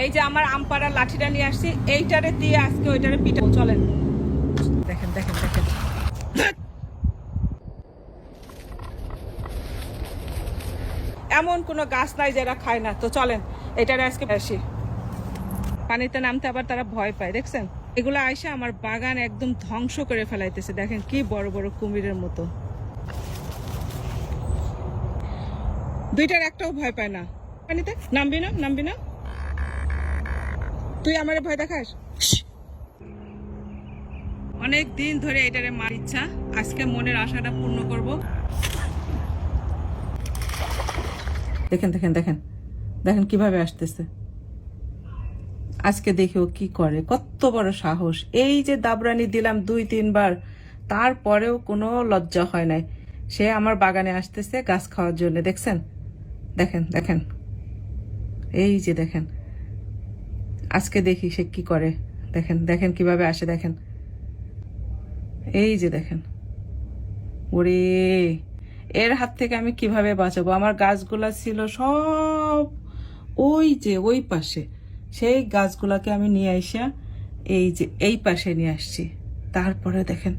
এই যে আমার আমপাড়া লাঠিটা নিয়ে আসছি, এইটারে দিয়ে আজকে ওইটারে পিঠা চলেন। দেখেন দেখেন দেখেন। এমন কোনো গাছ নাই যারা খায় না। তো চলেন এটারে আজকে আসি। পানিতে নামতে আবার তারা ভয় পায়, দেখছেন? এগুলো আইসা আমার বাগান একদম ধ্বংস করে ফেলাইতেছে। দেখেন কি বড় বড় কুমিরের মতো। দুইটার একটাও ভয় পায় না। পানিতে? নামবি না? নামবি না? তুই আমারে ভয় দেখাস? অনেক দিন ধরে এটারে মার ইচ্ছা। আজকে মনের আশাটা পূর্ণ করব। দেখেন দেখেন দেখেন। দেখেন কীভাবে আসতেছে। আজকে দেখি ও কি করে। কত বড় সাহস। এই যে দাবরানি দিলাম দুই তিনবার তারপরেও কোনো লজ্জা হয় নাই। সে আমার বাগানে আসতেছে গাছ খাওয়ার জন্য। দেখছেন? দেখেন দেখেন। এই যে দেখেন। আজকে দেখি সে কি করে। দেখেন দেখেন কীভাবে আসে, দেখেন। এই যে দেখেন। ওরে, এর হাত থেকে আমি কীভাবে বাঁচাবো? আমার গাছগুলা ছিল সব ওই যে, ওই পাশে। সেই গাছগুলাকে আমি নিয়ে আসিয়া এই যে, এই পাশে নিয়ে আসছি। তারপরে দেখেন